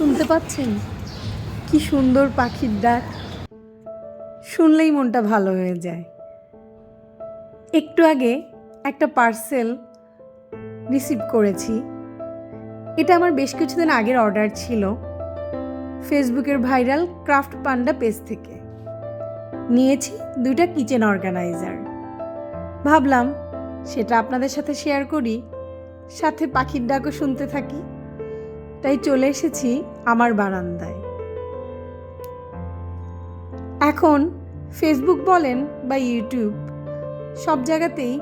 শুনতে পাচ্ছেন? কি সুন্দর পাখির ডাক। শুনলেই মনটা ভালো হয়ে যায়। একটু আগে একটা পার্সেল রিসিভ করেছি। এটা আমার বেশ কিছুদিন আগের অর্ডার ছিল। ফেসবুকের ভাইরাল ক্রাফট পান্ডা পেজ থেকে। নিয়েছি দুইটা কিচেন অর্গানাইজার। ভাবলাম, সেটা আপনাদের সাথে শেয়ার করি। সাথে পাখির ডাকও শুনতে থাকি। তাই চলে এসেছি আমার বারান্দায়। এখন ফেসবুক বলেন বা ইউটিউব সব জায়গাতেই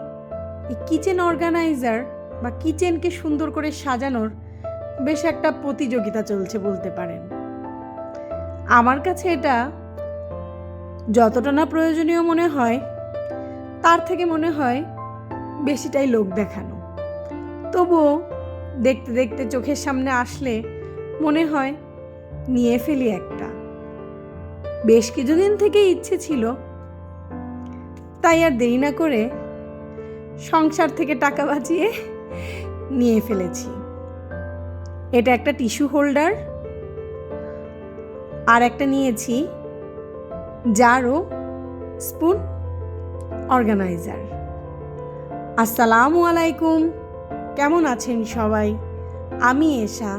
কিচেন অর্গানাইজার বা কিচেনকে সুন্দর করে সাজানোর বেশ একটা প্রতিযোগিতা চলছে বলতে পারেন। আমার কাছে এটা যতটা না প্রয়োজনীয় মনে হয়, তার থেকে মনে হয় বেশিটাই লোক দেখানো। তবুও দেখতে দেখতে চোখের সামনে আসলে মনে হয় নিয়ে ফেলি একটা। বেশ কিছুদিন থেকে ইচ্ছে ছিল। তাই আর দেরি না করে সংসার থেকে টাকা বাঁচিয়ে নিয়ে ফেলেছি। এটা একটা টিস্যু হোল্ডার আর একটা নিয়েছি জারও স্পুন অর্গানাইজার। আসসালামু আলাইকুম। কেমন আছেন সবাই? আমি Esha.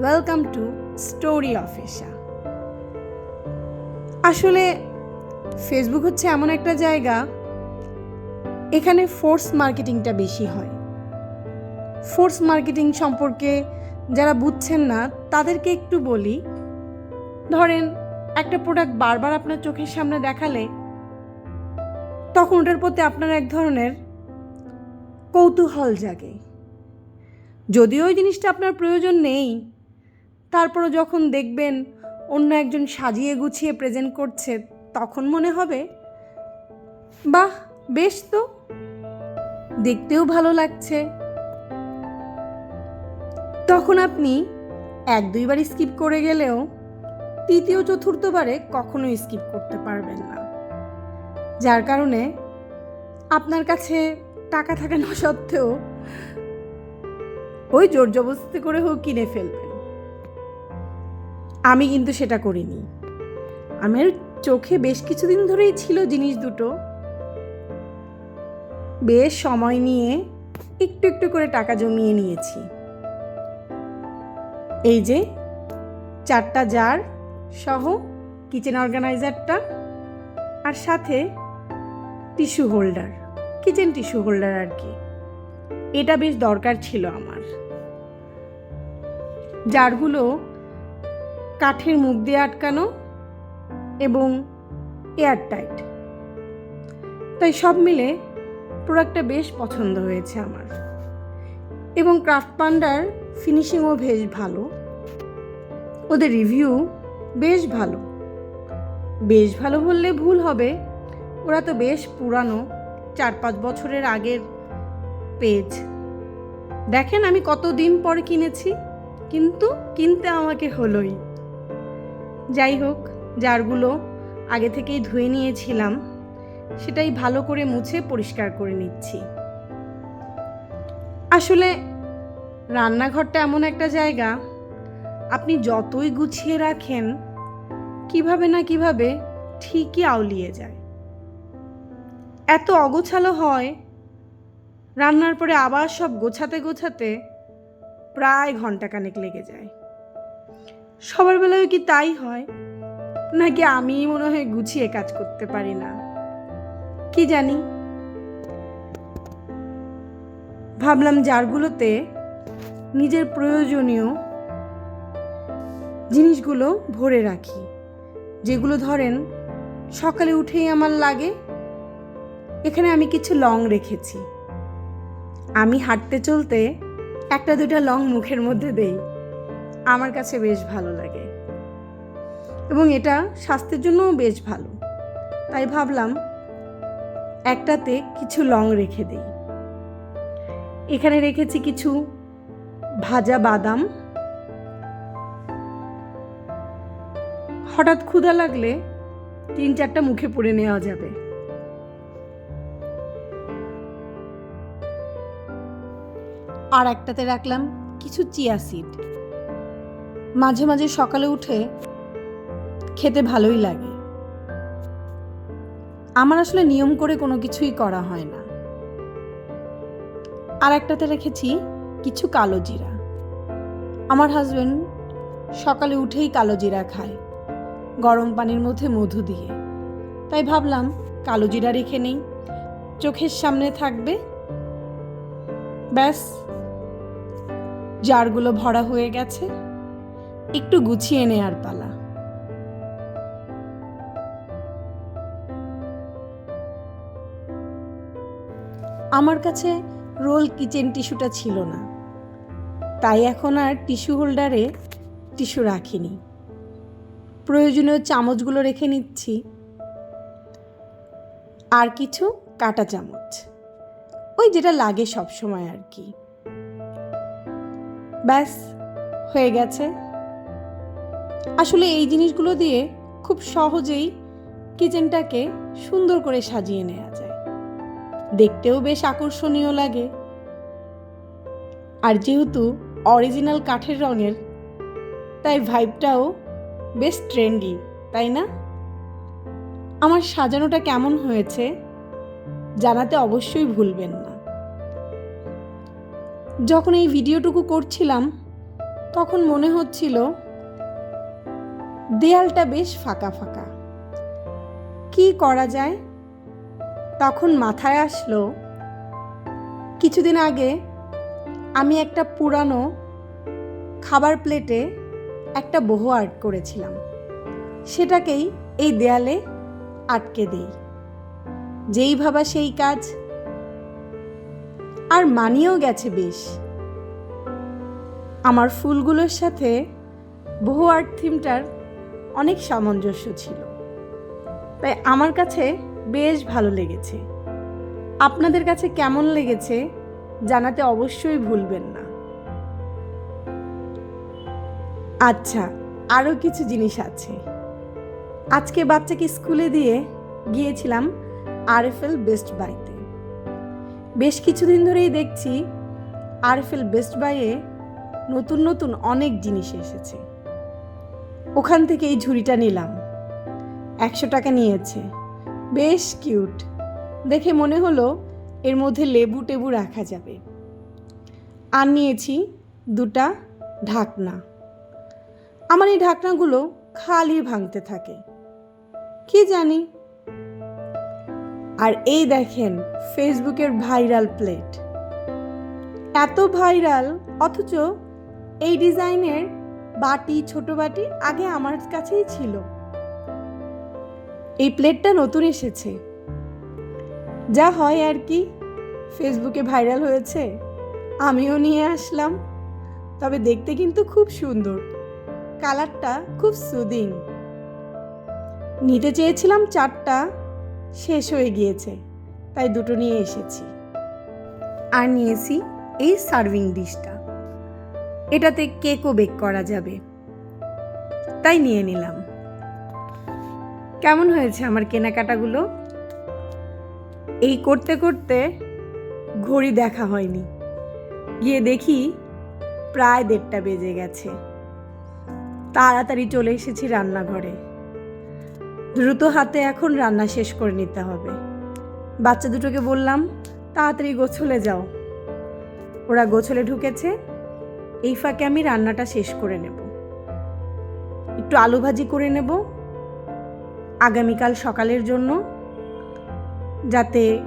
Welcome to story of Esha আসলে ফেসবুক হচ্ছে এমন একটা জায়গা, এখানে ফোর্স মার্কেটিংটা বেশি হয়। ফোর্স মার্কেটিং সম্পর্কে যারা বুঝছেন না, তাদেরকে একটু বলি। ধরেন, একটা প্রোডাক্ট বারবার আপনার চোখের সামনে দেখালে, তখন ওটার প্রতি আপনার এক ধরনের কৌতূহল জাগে। যদিও ওই জিনিসটা আপনার প্রয়োজন নেই। তারপরও যখন দেখবেন অন্য একজন সাজিয়ে গুছিয়ে প্রেজেন্ট করছে, তখন মনে হবে, বাহ, বেশ তো। দেখতেও ভালো লাগছে। তখন আপনি এক দুইবার স্কিপ করে গেলেও তৃতীয় চতুর্থবারে কখনোই স্কিপ করতে পারবেন না। যার কারণে আপনার কাছে টাকা থাকা না সত্ত্বেও ওই জোর জবরদস্তি করে হোক কিনে ফেলবেন আমি কিন্তু সেটা করিনি। আমার চোখে বেশ কিছুদিন ধরেই ছিল জিনিস দুটো। বেশ সময় নিয়ে একটু একটু করে টাকা জমিয়ে নিয়েছি। এই যে, চারটা জার সহ কিচেন অর্গানাইজারটা আর সাথে tissue holder kitchen tissue holder আর কি। এটা বেশ দরকার ছিল আমার। জারগুলো কাঠের মুখ দিয়ে আটকানো এবং এয়ার টাইট তাই সব মিলে প্রোডাক্টটা বেশ পছন্দ হয়েছে আমার। এবং ক্রাফট পান্ডার ফিনিশিংও বেশ ভালো। ওদের রিভিউ বেশ ভালো। বেশ ভালো বললে ভুল হবে। ওরা তো বেশ পুরানো চার পাঁচ বছরের আগের পেজ। দেখেন আমি কত দিন পর কিনেছি। কিন্তু কিনতে আমাকে হলোই। যাই হোক, জারগুলো আগে থেকেই ধুয়ে নিয়েছিলাম। সেটাই ভালো করে মুছে পরিষ্কার করে নিচ্ছি। আসলে রান্নাঘরটা এমন একটা জায়গা, আপনি যতই গুছিয়ে রাখেন, কীভাবে না কীভাবে ঠিকই আউলিয়ে যায়। এত অগোছালো হয়, রান্নার পরে আবার সব গোছাতে গোছাতে প্রায় ঘন্টাখানেক লেগে যায়। সবার বেলায় কি তাই হয়? নাকি আমি মনে হয় গুছিয়ে কাজ করতে পারি না? কি জানি? ভাবলাম জারগুলোতে নিজের প্রয়োজনীয় জিনিসগুলো ভরে রাখি। যেগুলো ধরেন, সকালে উঠেই আমার লাগে। এখানে আমি কিছু লং রেখেছি। আমি হাঁটতে চলতে একটা দুটা লং মুখের মধ্যে দেই। আমার কাছে বেশ ভালো লাগে। এবং এটা স্বাস্থ্যের জন্যও বেশ ভালো। তাই ভাবলাম, একটাতে কিছু লং রেখে দেই। এখানে রেখেছি কিছু ভাজা বাদাম। হঠাৎ ক্ষুধা লাগলে তিন চারটা মুখে পুড়ে নেওয়া যাবে। আর একটাতে রাখলাম কিছু চিয়া সিড। মাঝে মাঝে সকালে উঠে খেতে ভালোই লাগে। আমার আসলে নিয়ম করে কোনো কিছুই করা হয় না। আর একটাতে রেখেছি কিছু কালো জিরা। আমার হাজবেন্ড সকালে উঠেই কালো জিরা খায়, গরম পানির মধ্যে মধু দিয়ে। তাই ভাবলাম কালো জিরা রেখে নেই, চোখের সামনে থাকবে। ব্যাস। জারগুলো ভরা হয়ে গেছে। একটু গুছিয়ে নেয়ার পালা। আমার কাছে রোল কিচেন টিস্যুটা ছিল না। তাই এখন আর টিস্যু হোল্ডারে টিস্যু রাখিনি। প্রয়োজনীয় চামচগুলো রেখে নিচ্ছি। আর কিছু কাটা চামচ। ওই যেটা লাগে সব সময় আর কি। ব্যাস, হয়ে গেছে। আসলে এই জিনিসগুলো দিয়ে খুব সহজেই কিচেনটাকে সুন্দর করে সাজিয়ে নেওয়া যায়। দেখতেও বেশ আকর্ষণীয় লাগে। আর যেহেতু অরিজিনাল কাঠের রঙের, তাই ভাইবটাও বেশ ট্রেন্ডি, তাই না? আমার সাজানোটা কেমন হয়েছে জানাতে অবশ্যই ভুলবেন না। যখন এই ভিডিওটুকু করছিলাম, তখন মনে হচ্ছিল দেয়ালটা বেশ ফাঁকা ফাঁকা। কি করা যায়? তখন মাথায় আসলো, কিছুদিন আগে আমি একটা পুরানো খাবার প্লেটে একটা বহু আর্ট করেছিলাম। সেটাকেই এই দেয়ালে আটকে দেই। যেই ভাবা সেই কাজ আর মানিয়েও গেছে বেশ। আমার ফুলগুলোর সাথে বহু আর্ট থিমটার অনেক সামঞ্জস্য ছিল। তাই আমার কাছে বেশ ভালো লেগেছে। আপনাদের কাছে কেমন লেগেছে জানাতে অবশ্যই ভুলবেন না। আচ্ছা আরও কিছু জিনিস আছে। আজকে বাচ্চাকে স্কুলে দিয়ে গিয়েছিলাম আরএফএল বেস্ট বাইতে বেশ কিছুদিন ধরেই দেখছি আরএফএল বেস্ট বাইয়ে নতুন নতুন অনেক জিনিস এসেছে। ওখান থেকে এই ঝুড়িটা নিলাম। একশো টাকা নিয়েছে। বেশ কিউট। দেখে মনে হলো এর মধ্যে লেবু টেবু রাখা যাবে। আর নিয়েছি দুটা ঢাকনা। আমার এই ঢাকনাগুলো খালি ভাঙতে থাকে। কি জানি আর এই দেখেন ফেসবুকের ভাইরাল প্লেট। এত ভাইরাল, অথচ এই ডিজাইনের বাটি, ছোট বাটি আগে আমার কাছেই ছিল। এই প্লেটটা নতুন এসেছে। যা হয় আর কি, ফেসবুকে ভাইরাল হয়েছে, আমিও নিয়ে আসলাম। তবে দেখতে কিন্তু খুব সুন্দর, কালারটা খুব সুদিং নিতে চেয়েছিলাম চারটা শেষ হয়ে গিয়েছে। তাই দুটো নিয়ে এসেছি। আর নিয়েছি এই সার্ভিং ডিশটা। এটাতে কেকও বেক করা যাবে। তাই নিয়ে নিলাম। কেমন হয়েছে আমার কেনাকাটাগুলো? এই করতে করতে ঘড়ি দেখা হয়নি। গিয়ে দেখি প্রায় দেড়টা বেজে গেছে। তাড়াতাড়ি চলে এসেছি রান্নাঘরে। দ্রুত হাতে এখন রান্না শেষ করে নিতে হবে। বাচ্চা দুটোকে বললাম, তাড়াতাড়ি গোছলে যাও। ওরা গোছলে ঢুকেছে। এই ফাঁকে আমি রান্নাটা শেষ করে নেব। একটু আলু ভাজি করে নেব। আগামীকাল সকালের জন্য। যাতে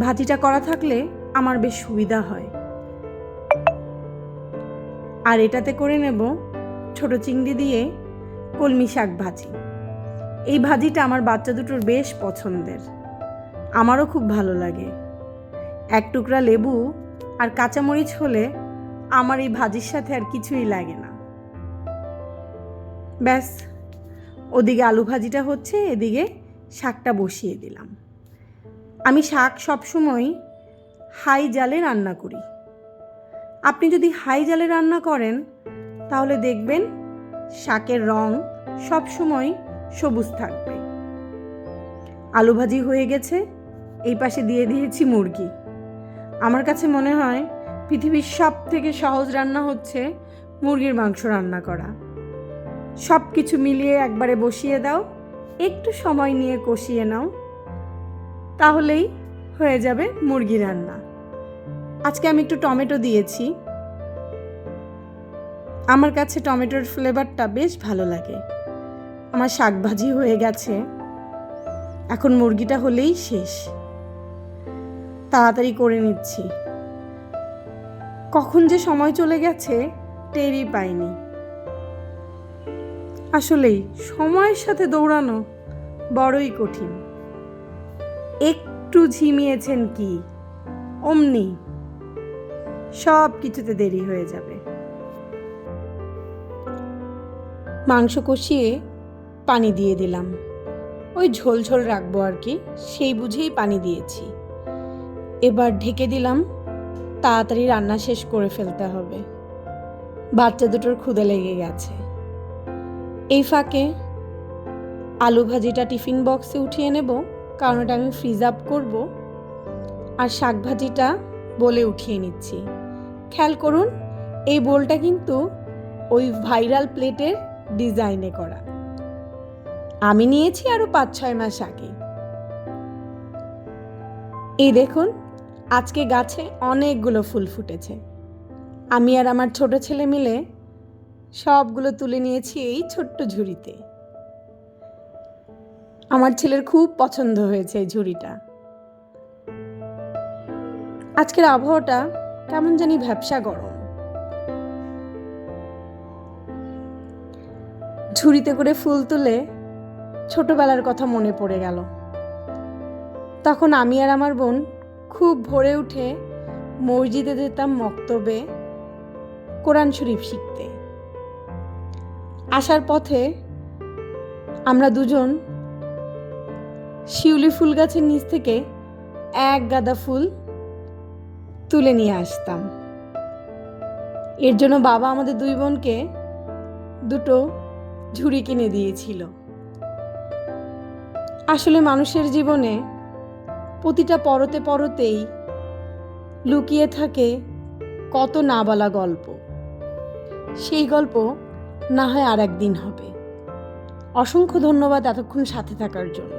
ভাজিটা করা থাকলে আমার বেশ সুবিধা হয়। আর এটাতে করে নেব ছোট চিংড়ি দিয়ে কলমি শাক ভাজি। এই ভাজিটা আমার বাচ্চা দুটোর বেশ পছন্দের। আমারও খুব ভালো লাগে। এক টুকরা লেবু আর কাঁচামরিচ হলে আমার এই ভাজির সাথে আর কিছুই লাগে না। ব্যাস, ওদিকে আলু ভাজিটা হচ্ছে, এদিকে শাকটা বসিয়ে দিলাম। আমি শাক সবসময় হাই জালে রান্না করি। আপনি যদি হাই জালে রান্না করেন, তাহলে দেখবেন শাকের রং সবসময় সবুজ থাকবে। আলু ভাজি হয়ে গেছে, এই পাশে দিয়ে দিয়েছি মুরগি। আমার কাছে মনে হয় পৃথিবীর সব থেকে সহজ রান্না হচ্ছে মুরগির মাংস রান্না করা। সব কিছু মিলিয়ে একবারে বসিয়ে দাও, একটু সময় নিয়ে কষিয়ে নাও, তাহলেই হয়ে যাবে মুরগি রান্না। আজকে আমি একটু টমেটো দিয়েছি। আমার কাছে টমেটোর ফ্লেভারটা বেশ ভালো লাগে। আমার শাক ভাজি হয়ে গেছে। এখন মুরগিটা হলেই শেষ। তাড়াতাড়ি করে নিচ্ছি। কখন যে সময় চলে গেছে, টেরই পাইনি। আসলেই, সময়ের সাথে দৌড়ানো বড়ই কঠিন। একটু ঝিমিয়েছেন কি? অমনি। সব কিছুতে দেরি হয়ে যাবে। মাংস কষিয়ে পানি দিয়ে দিলাম। ওই ঝোল ঝোল রাখব আর কি, সেই বুঝেই পানি দিয়েছি। এবার ঢেকে দিলাম, তাড়াতাড়ি রান্না শেষ করে ফেলতে হবে। বাচ্চা দুটোর ক্ষুদে লেগে গেছে। এই ফাঁকে আলু ভাজিটা টিফিন বক্সে উঠিয়ে নেব, কারণ ওটা আমি ফ্রিজ আপ করব। আর শাক ভাজিটা বলে উঠিয়ে নিচ্ছি। খেয়াল করুন, এই বোলটা কিন্তু ওই ভাইরাল প্লেটের ডিজাইনে করা। আমি নিয়েছি আরও পাঁচ ছয় মাস আগে। এই দেখুন, আজকে গাছে অনেকগুলো ফুল ফুটেছে। আমি আর আমার ছোট ছেলে মিলে সবগুলো তুলে নিয়েছি এই ছোট্ট ঝুড়িতে। আমার ছেলের খুব পছন্দ হয়েছে এই ঝুড়িটা। আজকের আবহাওয়াটা কেমন জানি ভ্যাবসা গরম। ঝুড়িতে করে ফুল তুলে ছোটবেলার কথা মনে পড়ে গেল। তখন আমি আর আমার বোন খুব ভোরে উঠে মসজিদে যেতাম মক্তবে কোরআন শরীফ শিখতে। আসার পথে আমরা দুজন শিউলি ফুল গাছের নিচ থেকে এক গাদা ফুল তুলে নিয়ে আসতাম। এর জন্য বাবা আমাদের দুই বোনকে দুটো ঝুড়ি কিনে দিয়েছিল। আসলে মানুষের জীবনে প্রতিটা পরতে পরতেই লুকিয়ে থাকে কত না বলা গল্প। সেই গল্প না হয় আর একদিন হবে। অসংখ্য ধন্যবাদ এতক্ষণ সাথে থাকার জন্য।